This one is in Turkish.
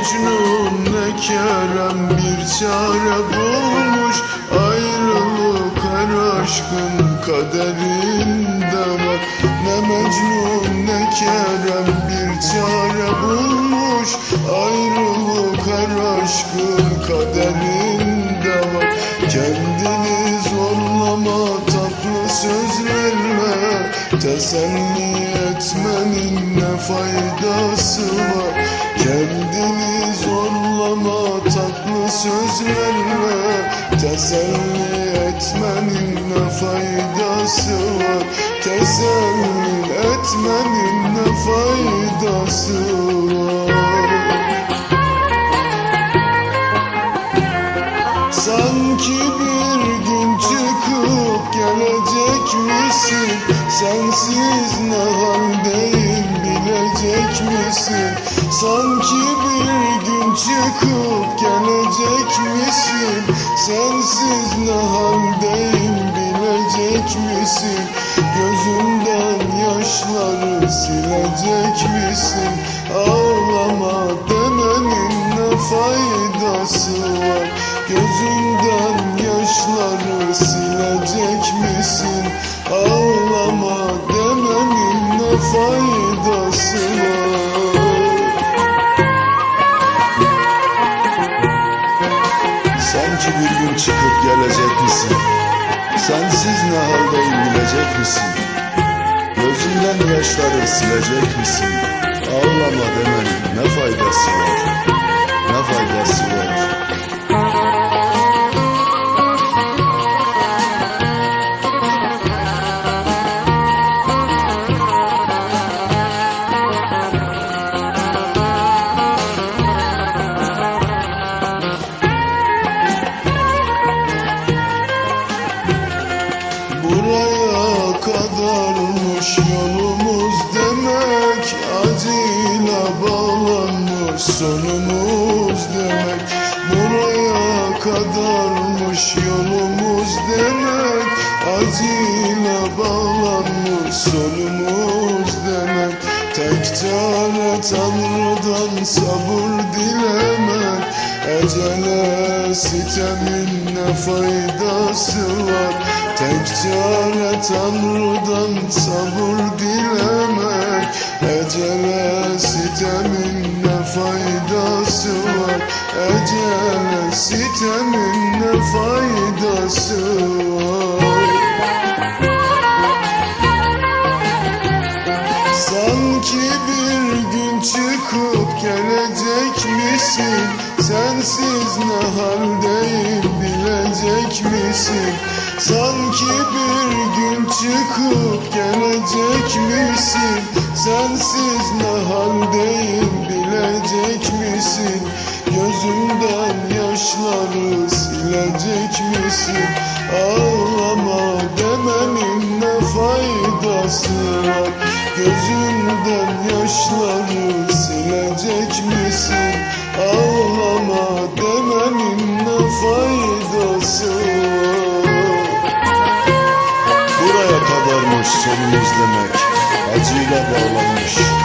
Mecnun ne Kerem bir çare bulmuş. Ayrılık her aşkın kaderinde var. Ne Mecnun ne Kerem bir çare bulmuş. Ayrılık her aşkın kaderinde var. Kendini zorlama tatlı sözlerle Teselli etmenin ne faydası var Kendini zorlama tatlı sözlerle Teselli etmenin ne faydası var Teselli etmenin ne faydası var Sanki bir gün çıkıp gelecek misin? Sensiz ne haldeyim bilecek misin? Sanki bir gün çıkıp gelecek misin? Sensiz ne haldeyim bilecek misin? Gözümden yaşları silecek misin? Ağlama demenin ne faydası var? Gözümden yaşları silecek misin? Ağlama demenin ne faydası var? Gözümden yaşları silecek misin? Ağlama demenin ne faydası var? Kadarmış yolumuz demek Acıyla bağlanmış sonumuz demek. Buraya kadarmış yolumuz demek Acıyla bağlanmış sonumuz demek. Tek çare Tanrı'dan sabır dilemek Ecele sitemin faydası var? Tek çare Tanrı'dan sabır dilemek. Ecele sitemin ne faydası var? Ecele sitemin ne faydası var? Sanki bir gün çıkıp gelecek misin? Sensiz ne haldeyim bilecek misin? Sanki bir gün çıkıp gelecek misin? Sensiz ne haldeyim bilecek misin? Gözümden yaşları silecek misin? Ağlama demenin ne faydası var? Gözümden yaşları sonumuz demek Acıyla bağlanmış